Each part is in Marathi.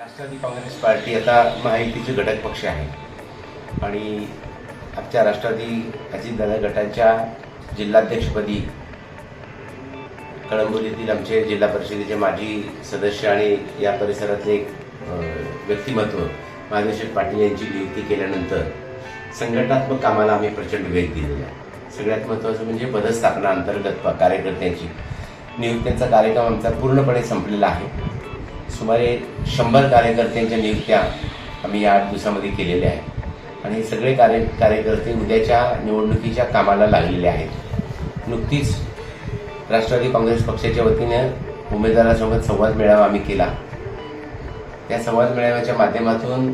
राष्ट्रवादी काँग्रेस पार्टी आता महायुतीचे घटक पक्ष आहे. आणि आमच्या राष्ट्रवादी अजितदादा गटाच्या जिल्हाध्यक्षपदी कळंबोलीतील आमचे जिल्हा परिषदेचे माजी सदस्य आणि या परिसरातले एक व्यक्तिमत्व महादेवशेठ पाटील यांची नियुक्ती केल्यानंतर संघटनात्मक कामाला आम्ही प्रचंड वेग दिलेला आहे. सगळ्यात महत्त्वाचं म्हणजे पदस्थापना अंतर्गत कार्यकर्त्यांची नियुक्त्यांचा कार्यक्रम आमचा पूर्णपणे संपलेला आहे. सुमारे शंभर कार्यकर्त्यांच्या नियुक्त्या आम्ही या आठ दिवसामध्ये केलेल्या आहेत. आणि हे सगळे कार्य कार्यकर्ते उद्याच्या निवडणुकीच्या कामाला लागलेले आहेत. नुकतीच राष्ट्रवादी काँग्रेस पक्षाच्या वतीनं उमेदवारासोबत संवाद मेळावा आम्ही केला. त्या संवाद मेळाव्याच्या माध्यमातून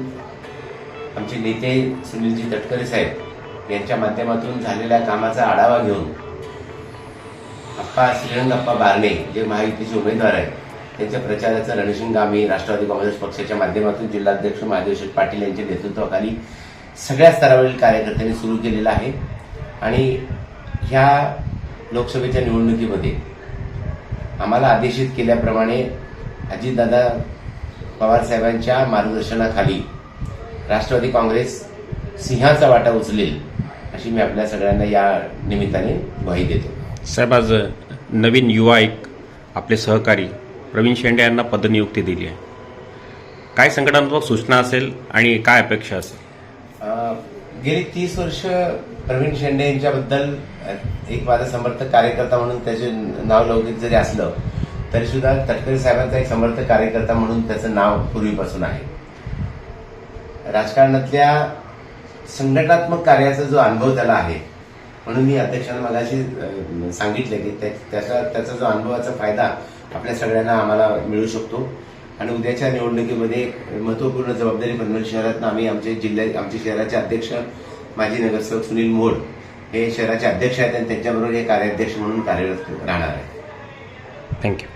आमचे नेते सुनीलजी तटकरे साहेब यांच्या माध्यमातून झालेल्या कामाचा आढावा घेऊन अप्पा श्रीरंगप्पा बारणे जे महायुतीचे उमेदवार आहेत त्यांच्या प्रचाराचं रणशिंग आम्ही राष्ट्रवादी काँग्रेस पक्षाच्या माध्यमातून जिल्हाध्यक्ष महादेवशेठ पाटील यांच्या नेतृत्वाखाली सगळ्या स्तरावरील कार्यकर्त्यांनी सुरू केलेला आहे. आणि ह्या लोकसभेच्या निवडणुकीमध्ये आम्हाला आदेशित केल्याप्रमाणे अजितदादा पवारसाहेबांच्या मार्गदर्शनाखाली राष्ट्रवादी काँग्रेस सिंहाचा वाटा उचलेल अशी मी आपल्या सगळ्यांना या निमित्ताने ग्वाही देतो. साहेब आज नवीन युवा एक आपले सहकारी प्रवीण शेंडे यांना पदनियुक्ती दिली आहे. काय संघटनात्मक सूचना असेल आणि काय अपेक्षा असेल? गेली तीस वर्ष प्रवीण शेंडे यांच्याबद्दल एक माझा समर्थक कार्यकर्ता म्हणून त्याचे नाव लौकिक जरी असलं तरी सुद्धा तटकरे साहेबांचा एक समर्थक कार्यकर्ता म्हणून त्याचं नाव पूर्वीपासून आहे. राजकारणातल्या संघटनात्मक कार्याचा जो अनुभव त्याला आहे म्हणून मी अध्यक्षांना मला अशी सांगितलं की त्या- त्याचा त्याचा जो अनुभवाचा फायदा आपल्या सगळ्यांना आम्हाला मिळू शकतो. आणि उद्याच्या निवडणुकीमध्ये एक महत्त्वपूर्ण जबाबदारी पनवेल शहरातनं आम्ही आमचे जिल्ह्यात आमचे शहराचे अध्यक्ष माजी नगरसेवक सुनील मोड हे शहराचे अध्यक्ष आहेत आणि त्यांच्याबरोबर हे कार्याध्यक्ष म्हणून कार्यरत राहणार आहे थँक्यू